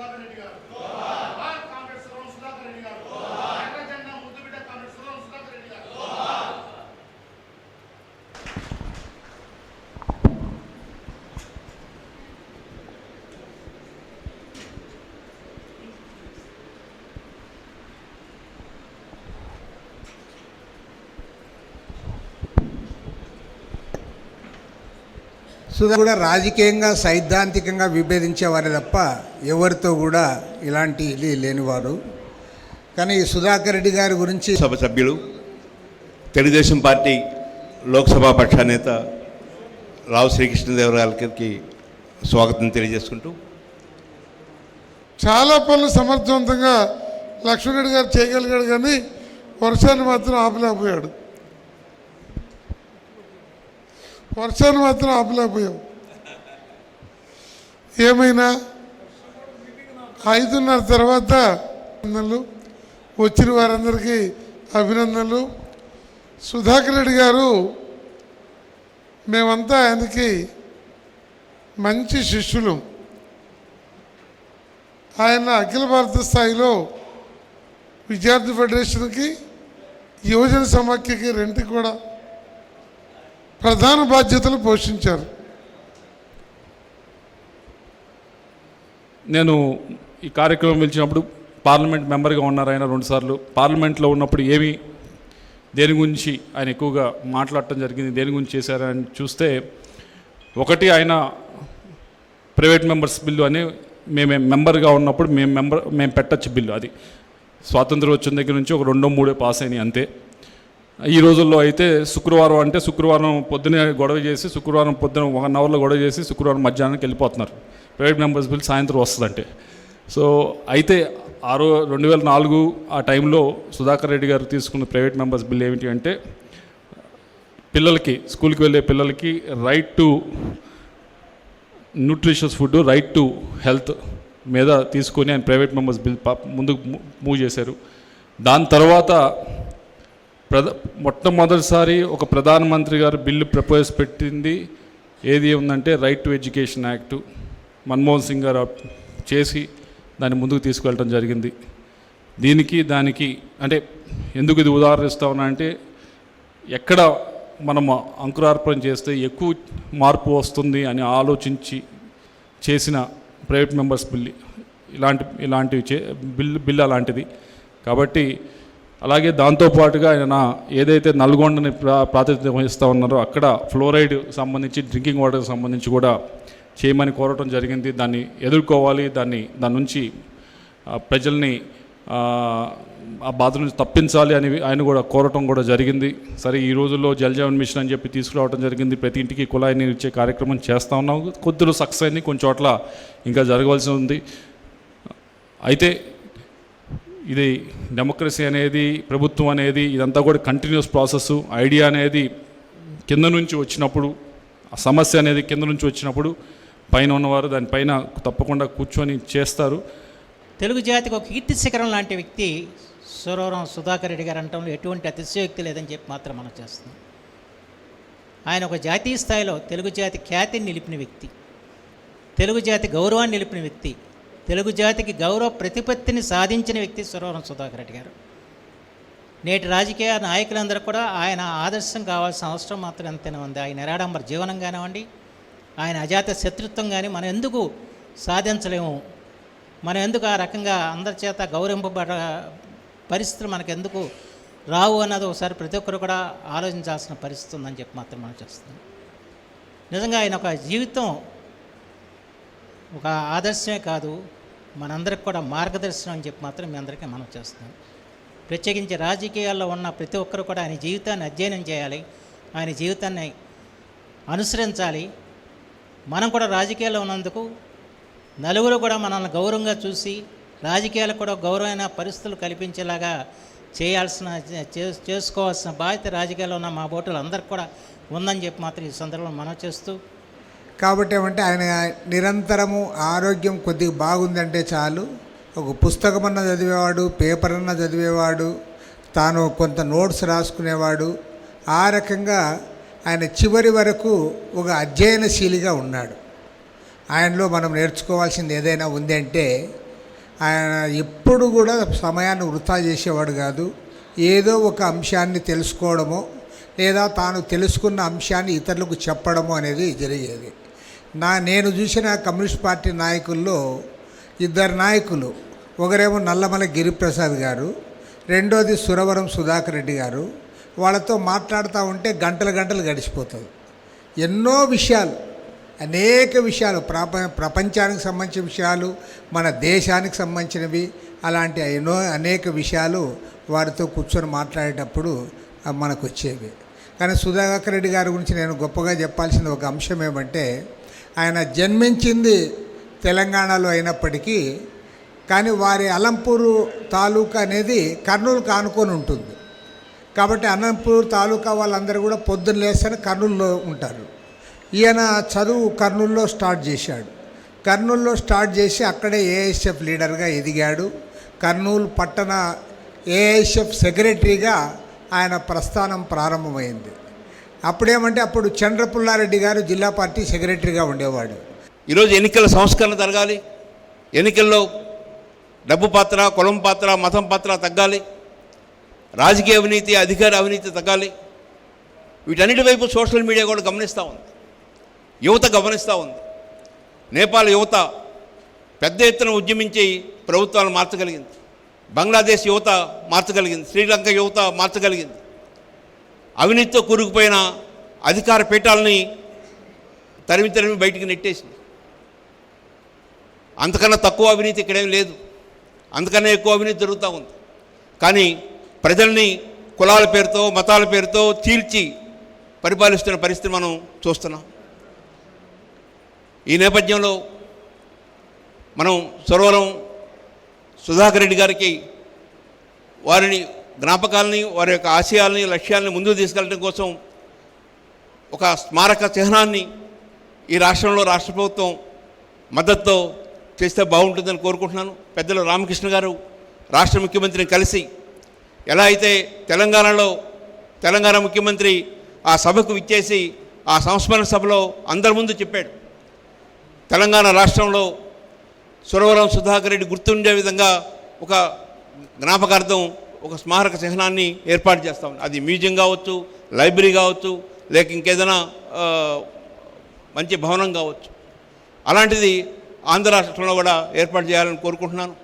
Sudhakar Reddy garu our comrade Suravaram Sudhakar Reddy garu ఎర్ర జెండా ముద్దుబిడ్డ కామ్రేడ్ సురవరం సుధాకర్ రెడ్డి గారు సుధా కూడా రాజకీయంగా సైద్ధాంతికంగా విభేదించేవారే తప్ప ఎవరితో కూడా ఇలాంటి ఇది లేనివారు. కానీ సుధాకర్ రెడ్డి గారి గురించి సభ సభ్యులు తెలుగుదేశం పార్టీ లోక్సభ పక్షానేత రావు శ్రీకృష్ణదేవరాయలకి స్వాగతం తెలియజేసుకుంటూ. చాలా పనులు సమర్థవంతంగా లక్ష్మణరెడ్డి గారు చేయగలిగాడు కానీ వర్షాన్ని మాత్రం ఆపలేకపోయాడు. వర్షాన్ని మాత్రం ఆపలేకపోయాం. ఏమైనా? ఐదున్నర తర్వాత అభినందనలు. వచ్చిన వారందరికీ అభినందనలు. సుధాకర్ రెడ్డి గారు మేమంతా ఆయనకి మంచి శిష్యులు. ఆయన అఖిల భారత స్థాయిలో విద్యార్థి ఫెడరేషన్కి యువజన సమాఖ్యకి రెండుకి కూడా ప్రధాన బాధ్యతలు పోషించారు. నేను ఈ కార్యక్రమం పిలిచినప్పుడు పార్లమెంట్ మెంబర్గా ఉన్నారు ఆయన రెండుసార్లు పార్లమెంట్లో ఉన్నప్పుడు ఏమి దేని గురించి ఆయన ఎక్కువగా మాట్లాడటం జరిగింది దేని గురించి చేశారని చూస్తే ఒకటి ఆయన ప్రైవేట్ మెంబర్స్ బిల్లు అని మేము మెంబర్గా ఉన్నప్పుడు మేము మెంబర్ మేము పెట్టచ్చు బిల్లు అది. స్వాతంత్రం వచ్చిన దగ్గర నుంచి ఒక రెండో మూడో పాస్ అయినాయి అంతే. ఈ రోజుల్లో అయితే శుక్రవారం అంటే శుక్రవారం పొద్దునే గొడవ చేసి శుక్రవారం పొద్దున వన్ అవర్లో గొడవ చేసి శుక్రవారం మధ్యాహ్నానికి వెళ్ళిపోతున్నారు. ప్రైవేట్ మెంబర్స్ బిల్ సాయంత్రం వస్తుందంటే. సో అయితే ఆ రో రెండు వేల నాలుగు ఆ టైంలో సుధాకర్ రెడ్డి గారు తీసుకున్న ప్రైవేట్ మెంబర్స్ బిల్ ఏమిటి అంటే పిల్లలకి స్కూల్కి వెళ్ళే పిల్లలకి right to nutritious food right to health మీద తీసుకొని ఆయన ప్రైవేట్ మెంబర్స్ బిల్ ముందుకు మూవ్ చేశారు. దాని తర్వాత ప్రధ మొట్టమొదటిసారి ఒక ప్రధానమంత్రి గారు బిల్లు ప్రపోజ్ పెట్టింది ఏది ఉందంటే right to education act Manmohan Singh garu చేసి దాన్ని ముందుకు తీసుకెళ్ళడం జరిగింది. దీనికి దానికి అంటే ఎందుకు ఇది ఉదాహరణ ఉన్నా అంటే ఎక్కడ మనం అంకురార్పణ చేస్తే ఎక్కువ మార్పు వస్తుంది అని ఆలోచించి చేసిన ప్రైవేట్ మెంబర్స్ బిల్ ఇలాంటి ఇలాంటివి చే బిల్ బిల్ అలాంటిది. కాబట్టి అలాగే దాంతోపాటుగా ఆయన ఏదైతే నల్గొండని ప్రా ప్రాతినిధ్యం వహిస్తూ ఉన్నారో అక్కడ ఫ్లోరైడ్ సంబంధించి డ్రింకింగ్ వాటర్కి సంబంధించి కూడా చేయమని కోరటం జరిగింది. దాన్ని ఎదుర్కోవాలి. దాన్ని దాని నుంచి ప్రజల్ని ఆ, బాధ నుంచి తప్పించాలి అని ఆయన కూడా కోరటం కూడా జరిగింది. సరే ఈ రోజుల్లో జలజీవన్ మిషన్ అని చెప్పి తీసుకురావడం జరిగింది. ప్రతి ఇంటికి కుళాయి నీరు ఇచ్చే కార్యక్రమం చేస్తూ ఉన్నాం. కొద్దిలో సక్సెస్ అయింది. కొన్ని చోట్ల ఇంకా జరగవలసి ఉంది. అయితే ఇది డెమోక్రసీ అనేది ప్రభుత్వం అనేది ఇదంతా కూడా కంటిన్యూస్ ప్రాసెస్ ఐడియా అనేది కింద నుంచి వచ్చినప్పుడు ఆ సమస్య అనేది కింద నుంచి వచ్చినప్పుడు పైన ఉన్నవారు దానిపైన తప్పకుండా కూర్చొని చేస్తారు. తెలుగు జాతికి ఒక కీర్తి శిఖరం లాంటి వ్యక్తి సురవరం సుధాకర్ రెడ్డి గారు అనటంలో ఎటువంటి అతిశయోక్తి లేదని చెప్పి మాత్రం మనం చేస్తున్నాం. ఆయన ఒక జాతీయ స్థాయిలో తెలుగు జాతి ఖ్యాతిని నిలిపిన వ్యక్తి తెలుగు జాతి గౌరవాన్ని నిలిపిన వ్యక్తి తెలుగు జాతికి గౌరవ ప్రతిపత్తిని సాధించిన వ్యక్తి సురవరం సుధాకర్ రెడ్డి గారు. నేటి రాజకీయ నాయకులందరూ కూడా ఆయన ఆదర్శం కావాల్సిన అవసరం మాత్రం ఎంతైనా ఉంది. ఆయన నిరాడంబర జీవనం కానివ్వండి ఆయన అజాత శత్రుత్వం కానీ మనం ఎందుకు సాధించలేము? మనం ఎందుకు ఆ రకంగా అందరి చేత గౌరవింపబడ పరిస్థితులు మనకు ఎందుకు రావు అన్నది ఒకసారి ప్రతి ఒక్కరు కూడా ఆలోచించాల్సిన పరిస్థితి ఉందని చెప్పి మాత్రం మనం చేస్తున్నాం నిజంగా ఆయన ఒక జీవితం ఒక ఆదర్శమే కాదు. మనందరికి కూడా మార్గదర్శనం అని చెప్పి మాత్రం మీ అందరికీ మనం చేస్తున్నాం. ప్రత్యేకించి రాజకీయాల్లో ఉన్న ప్రతి ఒక్కరు కూడా ఆయన జీవితాన్ని అధ్యయనం చేయాలి ఆయన జీవితాన్ని అనుసరించాలి. మనం కూడా రాజకీయాల్లో ఉన్నందుకు నలుగురు కూడా మనల్ని గౌరవంగా చూసి రాజకీయాలకు కూడా గౌరవమైన పరిస్థితులు కల్పించేలాగా చేయాల్సిన చే- చేసుకోవాల్సిన బాధ్యత రాజకీయాల్లో ఉన్న మా బోటులు అందరికి కూడా ఉందని చెప్పి మాత్రం ఈ సందర్భంలో మనం చేస్తూ కాబట్టి ఏమంటే ఆయన నిరంతరము ఆరోగ్యం కొద్దిగా బాగుందంటే చాలు. ఒక పుస్తకం అన్న చదివేవాడు పేపర్ అన్న చదివేవాడు తాను కొంత నోట్స్ రాసుకునేవాడు. ఆ రకంగా ఆయన చివరి వరకు ఒక అధ్యయనశీలిగా ఉన్నాడు. ఆయనలో మనం నేర్చుకోవాల్సింది ఏదైనా ఉంది అంటే ఆయన ఎప్పుడు కూడా సమయాన్ని వృధా చేసేవాడు కాదు. ఏదో ఒక అంశాన్ని తెలుసుకోవడమో లేదా తాను తెలుసుకున్న అంశాన్ని ఇతరులకు చెప్పడము అనేది జరిగేది. నా నేను చూసిన కమ్యూనిస్ట్ పార్టీ నాయకుల్లో ఇద్దరు నాయకులు. ఒకరేమో నల్లమల గిరిప్రసాద్ గారు రెండోది సురవరం సుధాకర్ రెడ్డి గారు. వాళ్ళతో మాట్లాడుతూ ఉంటే గంటలు గంటలు గడిచిపోతుంది ఎన్నో విషయాలు అనేక విషయాలు ప్రప ప్రపంచానికి సంబంధించిన విషయాలు మన దేశానికి సంబంధించినవి అలాంటి ఎన్నో అనేక విషయాలు వారితో కూర్చొని మాట్లాడేటప్పుడు మనకు వచ్చేవి. కానీ సుధాకర్ రెడ్డి గారి గురించి నేను గొప్పగా చెప్పాల్సిన ఒక అంశం ఏమంటే ఆయన జన్మించింది తెలంగాణలో అయినప్పటికీ కానీ వారి అలంపూరు తాలూకా అనేది కర్నూలుకు ఆనుకొని ఉంటుంది. కాబట్టి అనంతపూర్ తాలూకా వాళ్ళందరూ కూడా పొద్దున్న లేస్తేనే కర్నూలులో ఉంటారు. ఈయన చదువు కర్నూలులో స్టార్ట్ చేశాడు. కర్నూలులో స్టార్ట్ చేసి అక్కడే ఏఎస్ఎఫ్ లీడర్గా ఎదిగాడు. కర్నూలు పట్టణ ఏఐఎస్ఎఫ్ సెక్రటరీగా ఆయన ప్రస్థానం ప్రారంభమైంది. అప్పుడేమంటే అప్పుడు చంద్రపుల్లారెడ్డి గారు జిల్లా పార్టీ సెక్రటరీగా ఉండేవాడు. ఈరోజు ఎన్నికల సంస్కరణ జరగాలి. ఎన్నికల్లో డబ్బు పాత్ర కులం పాత్ర మతం పాత్ర తగ్గాలి. రాజకీయ అవినీతి అధికార అవినీతి తగ్గాలి. వీటన్నిటి వైపు సోషల్ మీడియా కూడా గమనిస్తూ ఉంది. యువత గమనిస్తూ ఉంది. నేపాల్ యువత పెద్ద ఎత్తున ఉద్యమించి ప్రభుత్వాలు మార్చగలిగింది. బంగ్లాదేశ్ యువత మార్చగలిగింది. శ్రీలంక యువత మార్చగలిగింది. అవినీతితో కూరుకుపోయిన అధికార పీఠాలని తరిమి తరిమి బయటికి నెట్టేసింది. అంతకన్నా తక్కువ అవినీతి ఇక్కడేం లేదు. అంతకన్నా ఎక్కువ అవినీతి జరుగుతూ ఉంది. కానీ ప్రజల్ని కులాల పేరుతో మతాల పేరుతో చీల్చి పరిపాలిస్తున్న పరిస్థితి మనం చూస్తున్నాం. ఈ నేపథ్యంలో మనం సురవరం సుధాకర్ రెడ్డి గారికి వారిని జ్ఞాపకాలని వారి యొక్క ఆశయాల్ని లక్ష్యాలని ముందుకు తీసుకెళ్ళడం కోసం ఒక స్మారక చిహ్నాన్ని ఈ రాష్ట్రంలో రాష్ట్ర ప్రభుత్వం మద్దతుతో చేస్తే బాగుంటుందని కోరుకుంటున్నాను. పెద్దలు రామకృష్ణ గారు రాష్ట్ర ముఖ్యమంత్రిని కలిసి ఎలా అయితే తెలంగాణలో తెలంగాణ ముఖ్యమంత్రి ఆ సభకు విచ్చేసి ఆ సంస్మరణ సభలో అందరి ముందు చెప్పాడు. తెలంగాణ రాష్ట్రంలో సురవరం సుధాకర్ రెడ్డి గుర్తుండే విధంగా ఒక జ్ఞాపకార్థం ఒక స్మారక చిహ్నాన్ని ఏర్పాటు చేస్తాం అది మ్యూజియం కావచ్చు లైబ్రరీ కావచ్చు లేక ఇంకేదైనా మంచి భవనం కావచ్చు. అలాంటిది ఆంధ్ర రాష్ట్రంలో కూడా ఏర్పాటు చేయాలని కోరుకుంటున్నాను.